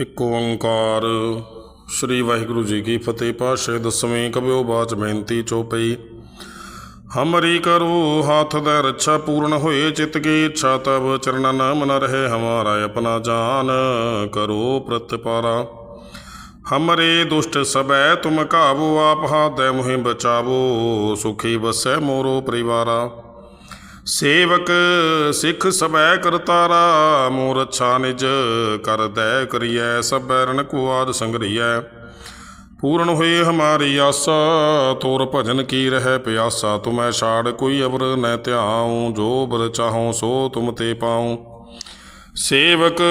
ਇੱਕ ਓੰਕਾਰ। ਸ੍ਰੀ ਵਾਹਿਗੁਰੂ ਜੀ ਕੀ ਫਤਿਹ। ਪਾਸ਼ੇ ਦਸਵੇਂ ਕਬਿਓ ਬਾਚ ਬੇਨਤੀ ਚੋਪਈ ਹਮਰੀ ਕਰੋ ਹਾਥ ਦਾ ਰੱਛਾ ਪੂਰਨ ਹੋਏ ਚਿਤ ਕੀ ਇੱਛਾ ਤਬ ਚਰਨਨ ਮਨ ਰਹੇ ਹਮਾਰਾ ਆਪਣਾ ਜਾਨ। ਕਰੋ ਪ੍ਰਤਪਾਰਾ। ਹਮਰੇ ਦੁਸ਼ਟ ਸਬੈ ਤੁਮ ਕਾਵੋ ਆਪ ਹਾਦੈ ਮੁਹਿ ਬਚਾਵੋ ਸੁਖੀ ਬਸੈ ਮੋਰੋ ਪਰਿਵਾਰਾ। ਸੇਵਕ ਸਿੱਖ ਸਬੈ ਕਰਤਾਰਾ ਮੋਰ ਅੱਛਾ ਨਿਜ ਕਰਦੈ ਕਰੀਐ, ਸਭੈ ਰਣ ਕੋ ਆਦ ਸੰਗਰੀਐ। ਪੂਰਨ ਹੋਏ ਹਮਾਰੀ ਆਸਾ, ਤੋਰ ਭਜਨ ਕੀ ਰਹਿ ਪਿਆਸਾ, ਤੁਮੈ ਛਾੜ ਕੋਈ ਅਵਰ ਨੈ ਧਿਆਉ, ਜੋ ਬਰ ਚਾਹਉ ਸੋ ਤੁਮ ਤੇ ਪਾਉ। ਸੇਵਕ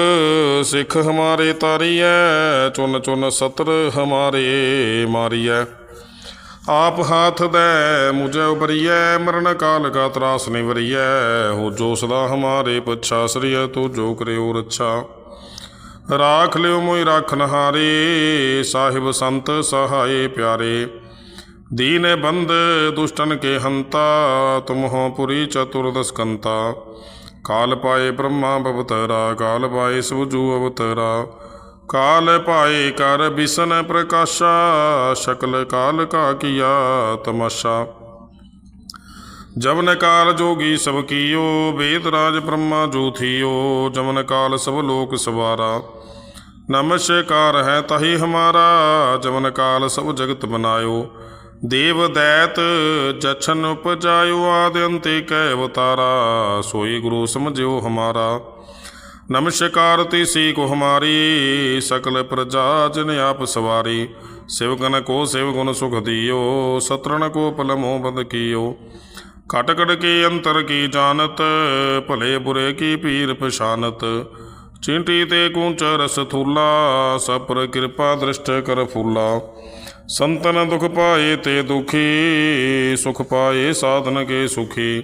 ਸਿੱਖ ਹਮਾਰੇ ਤਾਰੀਐ, ਚੁਨ ਚੁਨ ਸਤਰ ਹਮਾਰੇ ਮਾਰੀਐ। ਆਪ ਹਾਥ ਦੈ, ਮੁਝੈ ਉਬਰੀਐ ਮਰਨ ਕਾਲ ਕਾ ਤਰਾਸ ਨਿਵਰੀਐ। ਹੋ ਜੋ ਸਦਾ ਹਮਾਰੇ ਪਛਾ, ਸਰੀਐ ਤੋ ਜੋ ਕਰਿਓ ਰੱਛਾ। ਰਾਖ ਲਿਓ ਮੋਇ ਰਾਖਨ ਹਾਰੇ ਸਾਹਿਬ ਸੰਤ ਸਹਾਏ ਪਿਆਰੇ। ਦੀਨ ਬੰਦ, ਦੁਸ਼ਟਨ ਕੇ ਹੰਤਾ ਤੁਮ ਹੋ ਪੁਰੀ ਚਤੁਰਦਸ ਕੰਤਾ ਕਾਲ ਪਾਏ ਬ੍ਰਹਮਾ ਬਵਤਰਾ, ਕਾਲ ਪਾਏ ਸੁਜੂ ਅਵਤਰਾ। ਕਾਲ ਪਾਏ ਕਰ ਬਿਸਨ ਪ੍ਰਕਾਸ਼ਾ, ਸ਼ਕਲ ਕਾਲ ਕਾ ਕੀਆ ਤਮਾਸ਼ਾ। ਜਵਨ ਕਾਲ ਜੋਗੀ ਸਭ ਕੀਓ, ਵੇਦ ਰਾਜ ਬ੍ਰਹਮਾ ਜੋ ਜਮਨ ਕਾਲ ਸਭ ਲੋਕ ਸਵਾਰਾ। ਨਮਸਕਾਰ ਹੈ ਤਹੀ ਹਮਾਰਾ, ਜਮਨ ਕਾਲ ਸਭ ਜਗਤ ਬਨਾਇਓ ਦੇਵ ਦੈਤ ਜਛਨ ਉਪਜਾਇਓ, ਆਦ ਅੰਤੇ ਕੈ ਅਵਤਾਰਾ, ਸੋਈ ਗੁਰੂ ਸਮਝਿਓ ਹਮਾਰਾ। ਨਮਸਕਾਰ ਤਿਸ਼ੀ ਕੋ ਹਮਾਰੀ, ਸਕਲ ਪ੍ਰਜਾ ਜਨ ਆਪ ਸਵਾਰੀ। ਸਿਵਗਨ ਕੋ ਸਿਵ ਗੁਣ ਸੁਖ ਦਿਓ, ਸਤਰਣ ਕੋ ਪਲਮੋ ਬਦ ਕੀਓ। ਕਟ ਕੇ ਅੰਤਰ ਕੀ ਜਾਣਤ, ਭਲੇ ਬੁਰੇ ਕੀ ਪੀਰ ਪਛਾਨਤ। ਚਿੰਟੀ ਤੇ ਕੂੰਚ ਰਸ ਥੂਲਾ, ਸਪਰ ਕਿਰਪਾ ਦ੍ਰਿਸ਼ਟ ਕਰ ਫੂਲਾ। ਸੰਤਨ ਦੁਖ ਪਾਏ ਤੇ ਦੁਖੀ, ਸੁਖ ਪਾਏ ਸਾਧਨ ਕੇ ਸੁਖੀ।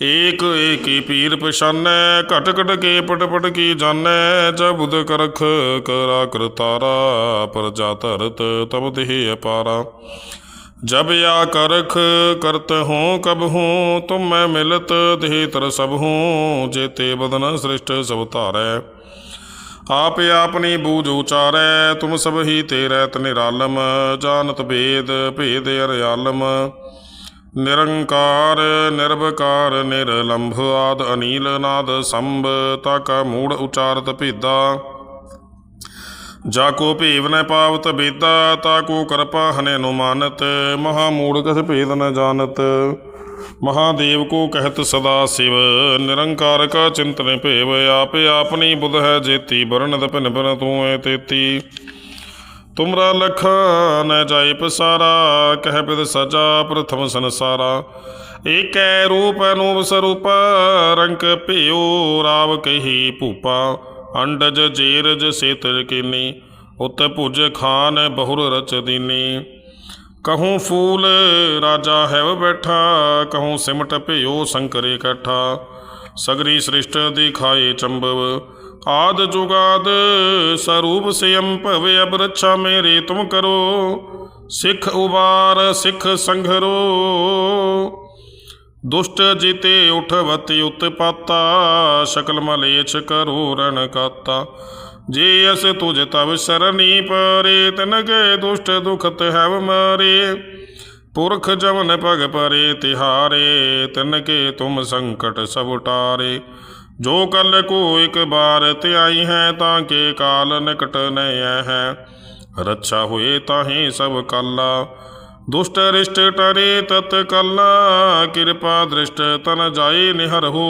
ਏਕ ਏਕੀ ਪੀਰ ਪਛਾਨੈ ਘਟ ਘਟ ਕੇ ਪਟ ਪਟ ਕੀ ਜਾਣੈ ਜਬੁਦ ਕਰਖ ਕਰਾ ਕਰਤਾਰਾ ਪਰਜਾ ਧਰਤ ਤਬ ਦੇਹ ਅਪਾਰਾ ਜਬ ਆ ਕਰਖ ਕਰਤ ਹੂੰ ਕਬ ਹੂੰ ਤੁਮ ਮੈਂ ਮਿਲਤ ਦੇਹ ਤਰ ਸਭ ਹੂੰ ਜੇਤੇ ਬਦਨ ਸ੍ਰਿਸ਼ਟ ਸਭ ਧਾਰੈ ਆਪ ਆਪਨੀ ਬੂਝ ਉਚਾਰੈ ਤੁਮ ਸਭ ਹੀ ਤੇਰੇ ਤ ਨਿਰਾਲਮ ਜਾਣਤ ਭੇਦ ਭੇਦ ਅਰਿਆਲਮ ਨਿਰੰਕਾਰ ਨਿਰਭਕਾਰ ਨਿਰਲੰਭ ਆਦ ਅਨੀਲ ਨਾਦ ਸੰਭ ਤਾ ਕਾ ਮੂੜ ਉਚਾਰਤ ਭੇਦਾ। ਜਾ ਕੋ ਭੇਵ ਨ ਪਾਵਤ ਬੇਦਾ, ਤਾ ਕੋ ਕਰਪਾ ਹਨੇ ਅਨੁਮਾਨਤ, ਮਹਾ ਮੂੜ ਕਸ ਭੇਦ ਨ ਜਾਣਤ। ਮਹਾਦੇਵ ਕੋ ਕਹਿਤ ਸਦਾ ਸਿਵ, ਨਿਰੰਕਾਰ ਕਾ ਚਿੰਤਨ ਭੇਵ, ਆਪੇ ਆਪਨੀ ਬੁਧ ਹੈ ਜੇਤੀ ਬਰਨਤ ਭਿਨ ਭਿਨ ਤੂੰ ਏ ਤੇਤੀ। ਤੁਮਰਾ ਲਖ ਨ ਜਾਏ ਪਸਾਰਾ, ਕਹਿ ਬਿਦ ਸਜਾ ਪ੍ਰਥਮ ਸੰਸਾਰਾ। ਏਕੈ ਰੂਪ ਅਨੂਪ ਸਰੂਪ, ਰੰਕ ਭਿਓ ਰਾਵ ਕਹੀ ਭੂਪਾ। ਅੰਡਜ ਜੇਰਜ ਸੇਤਰ ਕੀਨੀ, ਉਤ ਭੁਜ ਖਾਨ ਬਹੁਰ ਰਚ ਦੀਨੀ। ਕਹੂੰ ਫੂਲ ਰਾਜਾ ਹੈਵ ਬੈਠਾ, ਕਹੂੰ ਸਿਮਟ ਭਿਓ ਸੰਕਰੇ ਇਕੱਠਾ। ਸਗਰੀ ਸ੍ਰਿਸ਼ਟ ਦਿਖਾਏ ਚੰਬਵ ਆਦ ਜੁਗਾਦ ਸਰੂਪ ਸਿਯੰ ਭਵੇ ਅਬ ਰੱਛਾ ਮੇਰੇ ਤੁਮ ਕਰੋ, ਸਿੱਖ ਉਬਾਰ, ਸਿੱਖ ਸੰਘਰੋ। ਦੁਸ਼ਟ ਜਿਤੇ ਉਠਵਤ ਉਤਪਾਤਾ ਸ਼ਕਲ ਮਲੇਛ ਕਰੋ ਰਣ ਕਾਤਾ। ਜੇ ਅਸ ਤੁਜ ਤਵ ਸਰਨੀ ਪਰੇ ਤਨਗੇ ਦੁਸ਼ਟ ਦੁਖਤ ਹੈਵ ਮਾਰੇ। ਪੁਰਖ ਜਮਨ ਭਗ ਪਰੇ, ਤਿਹਾਰੇ ਤਨਕੇ ਤੁਮ ਸੰਕਟ ਸਭ ਉਟਾਰੇ। ਜੋ ਕਲ ਕੋ ਇਕ ਬਾਰ ਧਿਆਈ ਹੈ, ਤਾਂ ਕੇ ਕਾਲ ਨਿਕਟ ਨੈ ਹੈ। ਰੱਛਾ ਹੋਏ ਤਾਹੇ ਸਭ ਕਾਲਾ, ਦੁਸ਼ਟ ਰਿਸ਼ਟ ਟਰੇ ਤਤ ਕਲਾ, ਕਿਰਪਾ ਦ੍ਰਿਸ਼ਟ ਤਨ ਜਾਏ ਨਿਹਰ ਹੋ।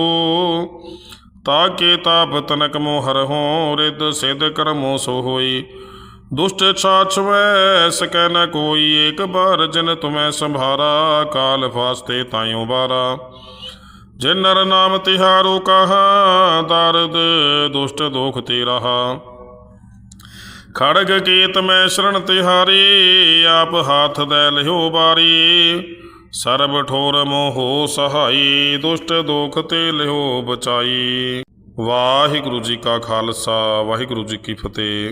ਤਾਕੇ ਤਾਪ ਤਨਕ ਮੋਹਰ ਹੋ ਰਿਦ ਸਿਧ ਕਰਮੋ ਸੋ ਹੋਈ। ਦੁਸ਼ਟ ਛਾਛਵੈ, ਸਕੈ ਨ ਕੋਈ, ਏਕ ਬਾਰ ਜਨ ਤੁਮੈ ਸੰਭਾਰਾ, ਕਾਲ ਫਾਸਤੇ ਤਾਇਓ ਬਾਰਾ ਜਿਨ ਨਰ ਨਾਮ ਤਿਹਾਰੋ ਕਹਾ ਦਰਦ ਦੁਸ਼ਟ ਦੋਖ ਤੇ ਰਹਾ ਖੜਗ ਕੀਤ ਮੈਂ ਸ਼ਰਨ ਤਿਹਾਰੀ, ਆਪ ਹਾਥ ਦੇ ਲਿਓ ਬਾਰੀ। ਸਰਬ ਠੋਰ ਮੋਹ ਸਹਾਈ, ਦੁਸ਼ਟ ਦੋਖ ਤੇ ਲਿਓ ਬਚਾਈ। ਵਾਹਿਗੁਰੂ ਜੀ ਕਾ ਖਾਲਸਾ, ਵਾਹਿਗੁਰੂ ਜੀ ਕੀ ਫਤਿਹ।